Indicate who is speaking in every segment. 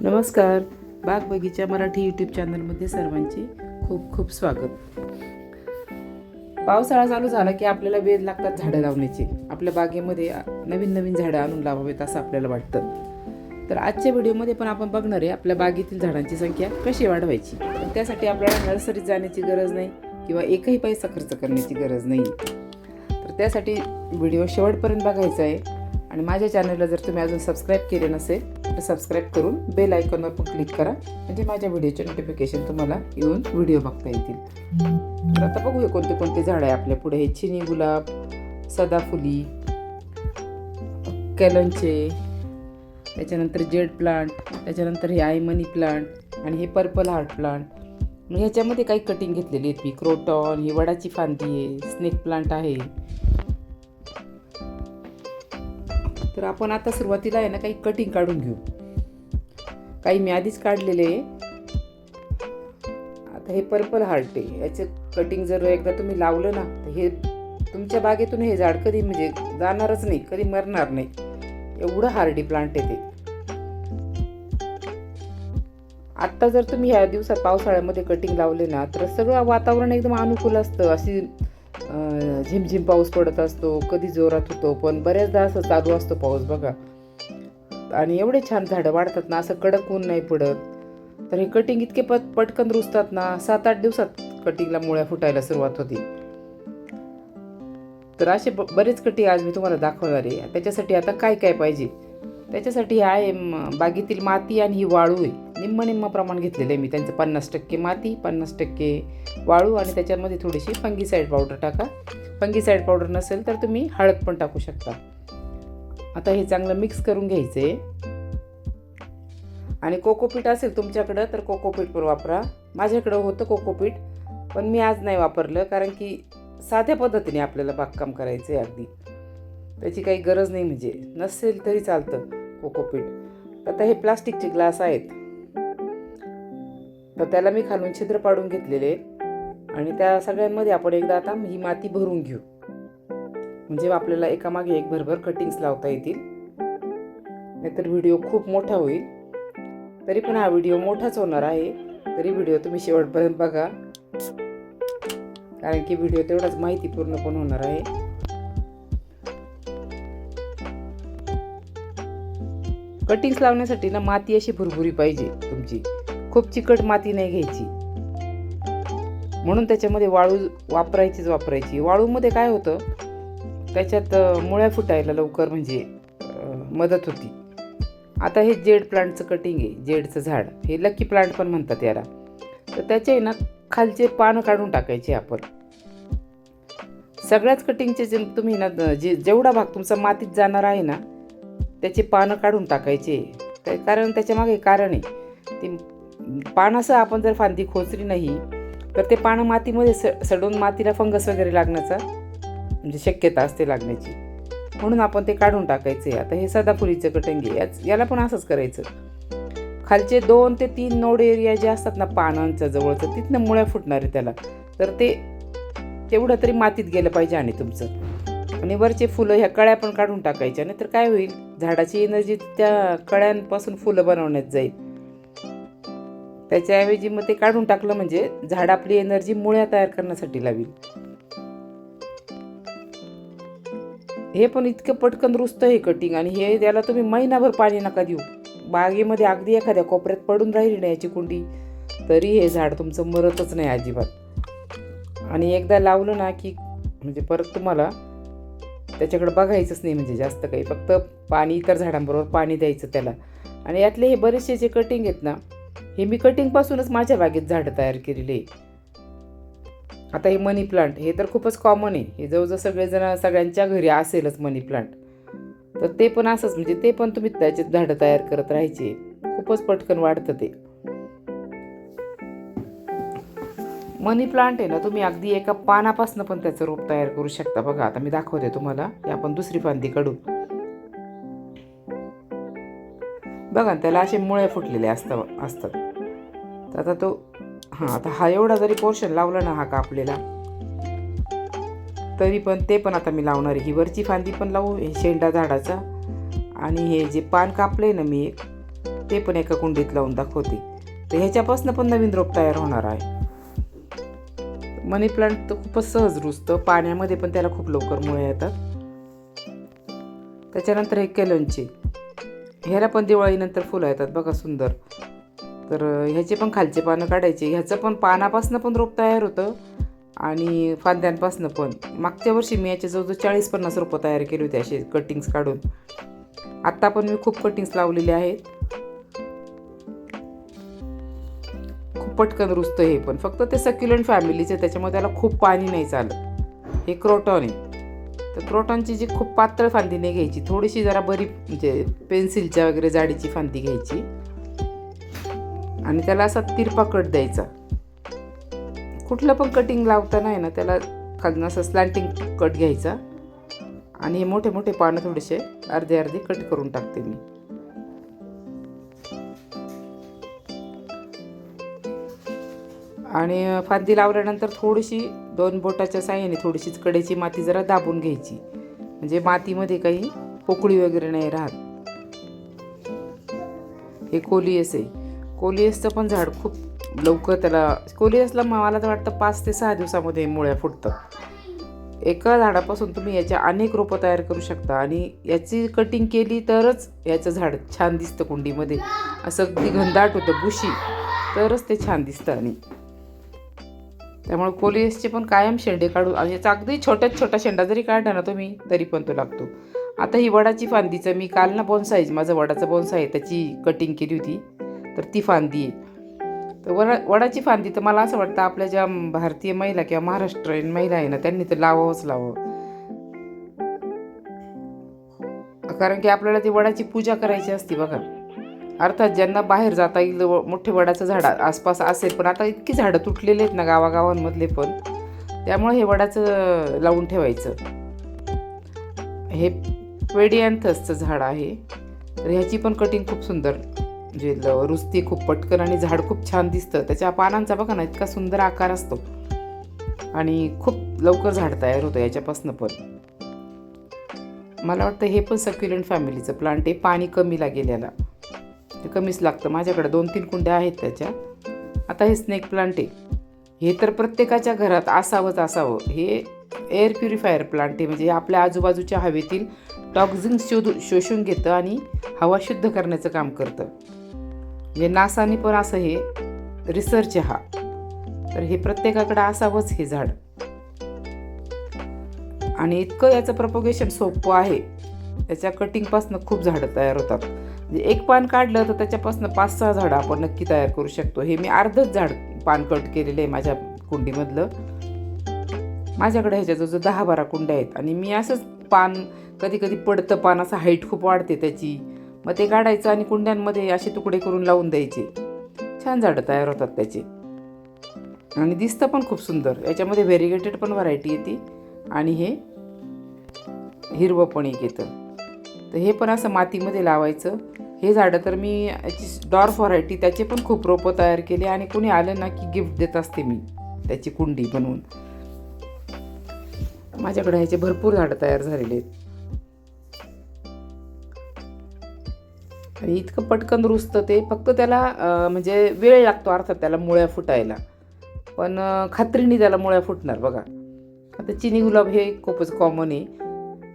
Speaker 1: नमस्कार. बाग बगीचा मराठी यूट्यूब चॅनलमध्ये सर्वांचे खूप खूप स्वागत. पावसाळा चालू झाला की आपल्याला वेध लागतात झाडं लावण्याचे. आपल्या बागेमध्ये नवीन नवीन झाडं आणून लावावेत असं आपल्याला वाटतं. तर आजच्या व्हिडिओमध्ये पण आपण बघणार आहे आपल्या बागेतील झाडांची संख्या कशी वाढवायची? त्यासाठी आपल्याला नर्सरीत जाण्याची गरज नाही किंवा एकही पैसा खर्च करण्याची गरज नाही. तर त्यासाठी व्हिडिओ शेवटपर्यंत बघायचा आहे. आणि माझ्या चॅनलला जर तुम्ही अजून सबस्क्राईब केले नसेल चॅनल सबस्क्राईब करून बेल आयकॉनवर पण क्लिक करा म्हणजे माझ्या व्हिडिओचे नोटिफिकेशन तुम्हाला येऊन व्हिडिओ बघता येतील. तर आता बघूया कोणते कोणते झाड आहे आपल्या पुढे. हे चिनी गुलाब सदाफुली कॅलनचे त्याच्यानंतर जेड प्लांट त्याच्यानंतर हे आय मनी प्लांट आणि हे पर्पल हार्ट प्लांट. ह्याच्यामध्ये काही कटिंग घेतलेली आहेत मी क्रोटॉन ही वडाची फांदी आहे स्नेक प्लांट आहे. तर आपण आता सुरुवातीला आहे ना काही कटिंग काढून घेऊ. काही मी आधीच काढलेले आता हे पर्पल हार्ट आहे याचे कटिंग जर एकदा तुम्ही लावलं ना तर हे तुमच्या बागेतून हे झाड कधी म्हणजे जाणारच नाही कधी मरणार नाही. एवढं हार्डी प्लांट आहे ते. आत्ता जर तुम्ही ह्या दिवसात पावसाळ्यामध्ये कटिंग लावले ना तर सगळं वातावरण एकदम अनुकूल असतं. अशी झिमझिम पाऊस पडत असतो कधी जोरात होतो पण बऱ्याचदा असं चालू असतो पाऊस बघा. आणि एवढे छान झाडं वाढतात ना असं कडक ऊन नाही पडत. तर हे कटिंग इतके पट पटकन रुजतात ना सात आठ दिवसात कटिंगला मुळ्या फुटायला सुरुवात होती. तर असे ब- बरेच कटिंग आज मी तुम्हाला दाखवणार आहे. त्याच्यासाठी आता काय काय पाहिजे? त्याच्यासाठी आहे बागेतील माती आणि ही वाळू आहे. निम्म निम्म प्रमाण घेतलेलं आहे मी. त्यांचं पन्नास टक्के माती पन्नास टक्के वाळू आणि त्याच्यामध्ये थोडीशी फंगीसाईड पावडर टाका. फंगीसाईड पावडर नसेल तर तुम्ही हळद पण टाकू शकता. आता हे चांगलं मिक्स करून घ्यायचं आहे आणि कोकोपीट असेल तुमच्याकडं तर कोकोपीठ पण वापरा. माझ्याकडं होतं कोकोपीट पण मी आज नाही वापरलं कारण की साध्या पद्धतीने आपल्याला बागकाम करायचं आहे अगदी. त्याची काही गरज नाही म्हणजे. नसेल तरी चालतं कोकोपीट. आता हे प्लास्टिकचे ग्लास आहेत. तर त्याला मी खालून छिद्र पाडून घेतलेले. आहेत आणि त्या सगळ्यांमध्ये आपण एकदा आता ही माती भरून घेऊ. म्हणजे आपल्याला एकामागे एक भरभर कटिंग्स लावता येतील. नाहीतर व्हिडिओ खूप मोठा होईल. तरी पण हा व्हिडिओ मोठाच होणार आहे. तरी व्हिडिओ तुम्ही शेवटपर्यंत बघा. कारण की व्हिडिओ तेवढाच माहितीपूर्ण पण होणार आहे. कटिंग्स लावण्यासाठी ना माती अशी भुरभुरी पाहिजे तुमची. खूप चिकट माती नाही घ्यायची. म्हणून त्याच्यामध्ये वाळू वापरायचीच वापरायची. वाळूमध्ये काय होतं? त्याच्यात मुळ्या फुटायला लवकर म्हणजे मदत होती. आता हे जेड प्लांटचं कटिंग आहे जेडचं झाड. हे लकी प्लांट पण म्हणतात याला. तर त्याचे आहे ना खालचे पानं काढून टाकायचे आपण. सगळ्याच कटिंगचे जे तुम्ही ना जे जेवढा भाग तुमचा मातीत जाणार आहे ना त्याचे पानं काढून टाकायचे. कारण त्याच्यामागे कारण आहे. ती पानासं आपण जर फांदी खोचली नाही तर ते पानं मातीमध्ये स सडून मातीला फंगस वगैरे लागण्याचा म्हणजे शक्यता असते लागण्याची. म्हणून आपण ते काढून टाकायचे आता हे सदाफुलीचं कटंगी याच याला पण असंच करायचं. खालचे दोन ते तीन नोड एरिया जे असतात ना पानांच्या जवळचं तिथनं मुळ्या फुटणार आहे त्याला. तर ते तेवढं तरी मातीत गेलं पाहिजे आणि तुमचं. आणि वरचे फुलं ह्या कळ्या पण काढून टाकायच्या नाही तर काय होईल? झाडाची एनर्जी त्या कळ्यांपासून फुलं बनवण्यात जाईल. त्याच्याऐवजी मग ते काढून टाकलं म्हणजे झाड आपली एनर्जी मुळ्या तयार करण्यासाठी लावील. हे पण इतकं पटकन रुजतं हे कटिंग आणि हे त्याला तुम्ही महिनाभर पाणी नका देऊ. बागेमध्ये अगदी एखाद्या कोपऱ्यात पडून राहिली ना याची कुंडी तरी हे झाड तुमचं मरतच नाही अजिबात. आणि एकदा लावलं ना की म्हणजे परत तुम्हाला त्याच्याकडे बघायचंच नाही म्हणजे जास्त काही फक्त पाणी इतर झाडांबरोबर पाणी द्यायचं त्याला. आणि यातले हे बरेचसे जे कटिंग आहेत ना हे मी कटिंगपासूनच माझ्या बागेत झाडं तयार केलेली आहे. आता हे मनी प्लांट हे तर खूपच कॉमन आहे. हे जवळजवळ सगळेजण सगळ्यांच्या घरी असेलच मनी प्लांट तर ते पण असंच म्हणजे ते पण तुम्ही त्याचे झाडं तयार करत राहायचे. खूपच पटकन वाढतं ते. मनी प्लांट आहे ना तुम्ही अगदी एका पानापासून पण त्याचं रोप तयार करू शकता. बघा आता मी दाखवते तुम्हाला. हे आपण दुसरी फांदी काढू. बघा ना, त्याला असे मुळे फुटलेले असतात असतात. तर आता तो हां आता हा एवढा जरी पोर्शन लावला ना हा कापलेला तरी पण ते पण आता मी लावणार आहे. ही वरची फांदी पण लावू हे शेंडा झाडाचा आणि हे जे पान कापले ना मी एक ते पण एका कुंडीत लावून दाखवते. तर ह्याच्यापासून पण नवीन रोप तयार होणार आहे. मनी प्लांट तर खूपच सहज रुजतं पाण्यामध्ये पण त्याला खूप लवकर मुळे येतात. त्याच्यानंतर हे केलनचे ह्याला पण दिवाळीनंतर फुलं येतात बघा सुंदर. तर ह्याचे पण खालचे पानं काढायचे. ह्याचं पण पानापासून पण रोप तयार होतं आणि फांद्यांपासून पण. मागच्या वर्षी मी याचे जवळजवळ चाळीस पन्नास रोपं तयार केली होती असे कटिंग्स काढून. आत्ता पण मी खूप कटिंग्स लावलेले आहेत. खूप पटकन रुजतं हे पण. फक्त ते सक्युलंट फॅमिलीचे त्याच्यामुळे त्याला खूप पाणी नाही चालत. हे क्रोटॉन आहे. तर क्रोटॉनची जी खूप पातळ फांदी नाही घ्यायची थोडीशी जरा बरी म्हणजे पेन्सिलच्या वगैरे जाडीची फांदी घ्यायची. आणि त्याला असा तिरपा कट द्यायचा. कुठलं पण कटिंग लावताना आहे ना त्याला खालून असं स्लॅन्टिंग कट घ्यायचा. आणि हे मोठे मोठे पानं थोडेसे अर्धे अर्धे कट करून टाकते मी. आणि फांदी लावल्यानंतर थोडीशी दोन बोटाच्या साह्याने थोडीशीच कडेची माती जरा दाबून घ्यायची. म्हणजे मातीमध्ये काही पोकळी वगैरे नाही राहत. हे कोलियस आहे कोलियसचं पण झाड खूप लवकर त्याला कोलियसला मला तर वाटतं पाच ते सहा दिवसामध्ये मुळ्या फुटतात एका झाडापासून तुम्ही याच्या अनेक रोपं तयार करू शकता आणि याची कटिंग केली तरच याचं झाड छान दिसतं कुंडीमध्ये. असं अगदी घनदाट होतं बुशी. तरच ते छान दिसतं आणि. त्यामुळे कोलियसचे पण कायम शेंडे काढू आणि याचा अगदी छोट्यात छोटा शेंडा जरी काढला ना तुम्ही तरी पण तो लागतो. आता ही वडाची फांदीचं मी काल ना बोनसाई माझं वडाचं बोनसाई आहे त्याची कटिंग केली होती. तर ती फांदी आहे. तर वडा वडाची फांदी तर मला असं वाटतं आपल्या ज्या भारतीय महिला किंवा महाराष्ट्रीयन महिला आहे ना त्यांनी तर लावावंच लावावं. कारण की आपल्याला ती वडाची पूजा करायची असते बघा. अर्थात ज्यांना बाहेर जाता येईल मोठे वडाचं झाड आसपास असेल पण आता इतकी झाडं तुटलेली आहेत ना गावागावांमधले पण त्यामुळे हे वडाचं लावून ठेवायचं. हे पेडियांथसचं झाड आहे. तर ह्याची पण कटिंग खूप सुंदर जे ल- खूप पटकन आणि झाड खूप छान दिसतं त्याच्या पानांचा बघा ना इतका सुंदर आकार असतो. आणि खूप लवकर झाड तयार होतं याच्यापासून पण. मला वाटतं हे पण सक्युलंट फॅमिलीचं प्लांट आहे पाणी कमी लागेल याला ते कमीच लागतं. माझ्याकडे दोन तीन कुंड्या आहेत त्याच्या. आता हे स्नेक प्लांट आहे. हे तर प्रत्येकाच्या घरात असावंच असावं. हे एअर प्युरिफायर प्लांट आहे. म्हणजे आपल्या आजूबाजूच्या हवेतील टॉक्झिन शोधू शोषून घेतं आणि हवा शुद्ध करण्याचं काम करतं. म्हणजे नासानी पण असं हे रिसर्च हा. तर हे प्रत्येकाकडे असावंच हे झाड. आणि इतकं याचं प्रपोगेशन सोपं आहे. त्याच्या कटिंगपासून खूप झाडं तयार होतात. म्हणजे एक पान काढलं तर त्याच्यापासून पाच सहा झाडं आपण नक्की तयार करू शकतो. हे मी अर्धच झाड पान कट केलेलं आहे माझ्या कुंडीमधलं. माझ्याकडे ह्याच्याजवळ दहा बारा कुंड्या आहेत. आणि मी असंच पान कधी कधी पडतं पान असं हाईट खूप वाढते त्याची. मग ते काढायचं आणि कुंड्यांमध्ये असे तुकडे करून लावून द्यायचे. छान झाडं तयार होतात त्याचे. आणि दिसतं पण खूप सुंदर. याच्यामध्ये व्हेरिगेटेड पण व्हरायटी येते. आणि हे हिरवं पण एक येतं. तर हे पण असं मातीमध्ये लावायचं. हे झाडं तर मी याची डॉर्फ व्हरायटी त्याचे पण खूप रोपं तयार केले आणि कोणी आलं ना की गिफ्ट देत असते मी त्याची कुंडी बनवून. माझ्याकडे ह्याचे भरपूर झाडं तयार झालेले आहेत. आणि इतकं पटकन रुजतं ते. फक्त त्याला म्हणजे वेळ लागतो अर्थात त्याला मुळ्या फुटायला. पण खात्रीने त्याला मुळ्या फुटणार बघा. आता चिनी गुलाब हे खूपच कॉमन आहे.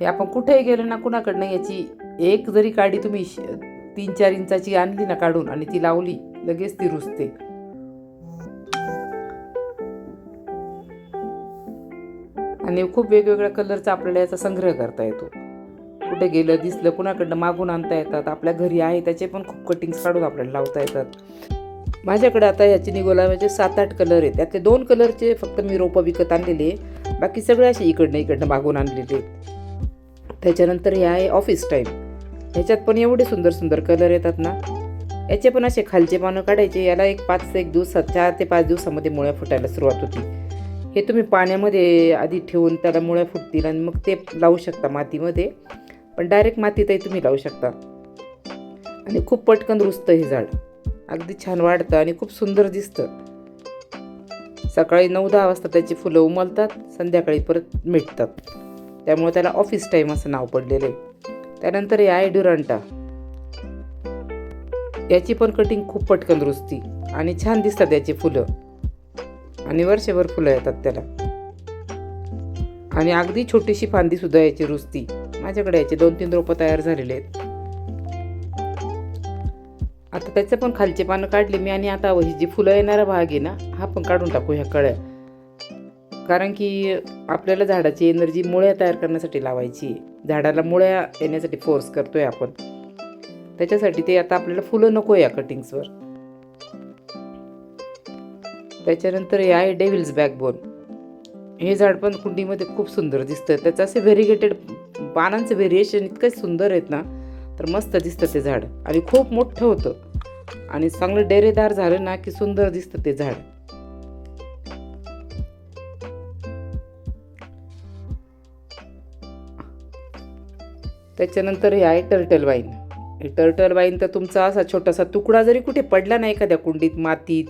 Speaker 1: हे आपण कुठेही गेलो ना कुणाकडनं याची एक जरी काडी तुम्ही श- तीन चार इंचाची आणली ना काढून आणि ती लावली लगेच ती रुजते आणि खूप वेगवेगळ्या कलरचा आपल्याला याचा संग्रह करता येतो. कुठे गेलं दिसलं कुणाकडनं मागून आणता येतात आपल्या घरी आहे त्याचे पण खूप कटिंग्स काढून आपल्याला लावता येतात. माझ्याकडे आता याचे म्हणजे सात आठ कलर आहेत. त्यातले दोन कलरचे फक्त मी रोपं विकत आणलेले आहे. बाकी सगळे असे इकडनं इकडनं मागून आणलेले आहेत. त्याच्यानंतर हे आहे ऑफिस टाईम ह्याच्यात पण एवढे सुंदर सुंदर कलर येतात ना. याचे पण असे खालचे पानं काढायचे. याला एक पाच ते एक दिवसात चार ते पाच दिवसामध्ये मुळ्या फुटायला सुरुवात होती. हे तुम्ही पाण्यामध्ये आधी ठेवून त्याला मुळ्या फुटतील आणि मग ते लावू शकता मातीमध्ये. पण डायरेक्ट मातीतही तुम्ही लावू शकता. आणि खूप पटकन रुजतं हे झाड. अगदी छान वाढतं आणि खूप सुंदर दिसतं. सकाळी नऊ दहा वाजता त्याची फुलं उमलतात संध्याकाळी परत मिटतात. त्यामुळे त्याला ऑफिस टाईम असं नाव पडलेलं आहे. त्यानंतर हे आहे ड्युरंटा याची पण कटिंग खूप पटकन रुजती आणि छान दिसतात याची फुलं. आणि वर्षभर फुलं येतात त्याला. आणि अगदी छोटीशी फांदीसुद्धा याची रुजती. माझ्याकडे याचे दोन तीन रोपं तयार झालेले आहेत. आता त्याचं पण खालचे पानं काढले मी आणि आता ही जी फुलं येणारा भाग आहे ना हा पण काढून टाकू ह्या कळ्या. कारण की आपल्याला झाडाची एनर्जी मुळ्या तयार करण्यासाठी लावायची झाडाला मुळ्या येण्यासाठी फोर्स करतोय आपण. त्याच्यासाठी ते आता आपल्याला फुलं नको या कटिंग्सवर. त्याच्यानंतर हे आहे डेव्हिल्स बॅकबोन. हे झाड पण कुंडीमध्ये खूप सुंदर दिसतं त्याचं असे व्हेरिगेटेड पानांचं व्हेरिएशन इतकं सुंदर आहेत ना तर मस्त दिसतं ते झाड. आणि खूप मोठं होतं. आणि चांगलं डेरेदार झालं ना की सुंदर दिसतं ते झाड. त्याच्यानंतर हे आहे टर्टल वाईन टर्टल वाईन तर तुमचा असा छोटासा तुकडा जरी कुठे पडला नाही एखाद्या कुंडीत मातीत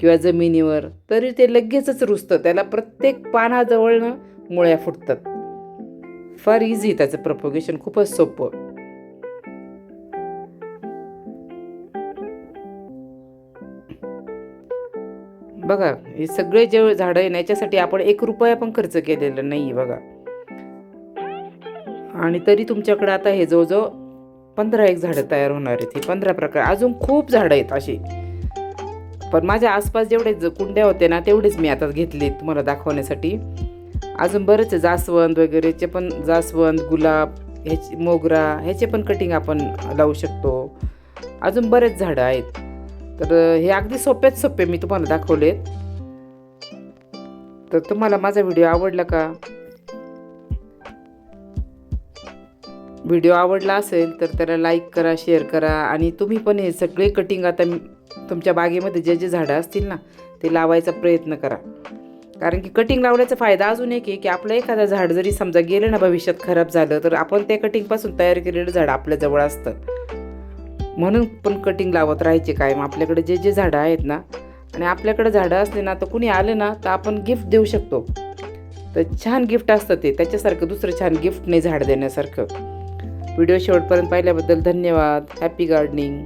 Speaker 1: किंवा जमिनीवर तरी ते लगेचच रुजतं. त्याला प्रत्येक पानाजवळनं मुळ्या फुटतात. फार इझी त्याचं प्रपोगेशन खूपच सोपं. बघा हे सगळे जे झाडं आहे ना, याच्यासाठी आपण एक रुपया पण खर्च केलेला नाही बघा. आणि तरी तुमच्याकडे आता हे जवळजवळ पंधरा एक झाडं तयार होणार आहेत. हे पंधरा प्रकार अजून खूप झाडं आहेत अशी. पण माझ्या आसपास जेवढे ज- कुंड्या होते ना तेवढेच मी आता घेतले तुम्हाला दाखवण्यासाठी. अजून बरेच आहे, जास्वंद वगैरेचे पण जास्वंद गुलाब ह्याची मोगरा ह्याचे पण कटिंग आपण लावू शकतो. अजून बरेच झाडं आहेत. तर हे अगदी सोप्यात सोपे मी तुम्हाला दाखवलेत. तर तुम्हाला माझा व्हिडिओ आवडला का? व्हिडिओ आवडला असेल तर त्याला लाईक करा शेअर करा आणि तुम्ही पण हे सगळे कटिंग आता तुमच्या बागेमध्ये जे जे झाडं असतील ना ते लावायचा प्रयत्न करा. कारण की कटिंग लावण्याचा फायदा अजून एक आहे की आपलं एखादं झाड जरी समजा गेलं ना भविष्यात खराब झालं तर आपण त्या कटिंगपासून तयार केलेलं झाड आपल्याजवळ असतं. म्हणून पण कटिंग लावत राहायचे कायम. आपल्याकडे जे जे झाडं आहेत ना आणि आपल्याकडे झाडं असले ना तर कुणी आलं ना तर आपण गिफ्ट देऊ शकतो. तर छान गिफ्ट असतं ते. त्याच्यासारखं दुसरं छान गिफ्ट नाही झाड देण्यासारखं. व्हिडिओ शेवटपर्यंत पाहिल्याबद्दल धन्यवाद. Happy gardening